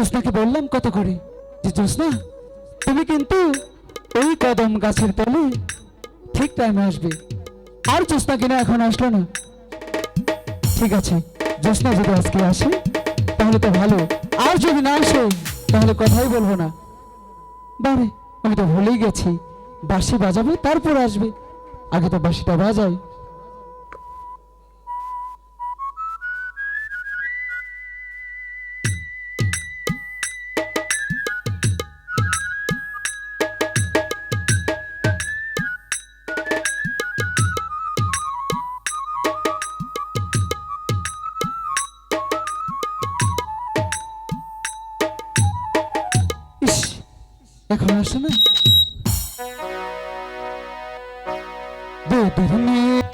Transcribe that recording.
জ্যোৎস্নাকে বললাম কত করে? যে জ্যোৎস্না, তুমি কিন্তু এই কদম গাছের তলে ঠিক টাইমে আসবে। আর জ্যোৎস্না কিনা এখন আসলো না। ঠিক আছে, জ্যোৎস্না যদি আজকে আসে, তাহলে তো ভালো। আর যদি না আসে, তাহলে কথাই বলব না। বারে, আমি তো ভুলেই গেছি। বাঁশি বাজাবো, তারপর আসবে। আগে তো বাঁশিটা বাজাই। এখন আসে না। মেয়ে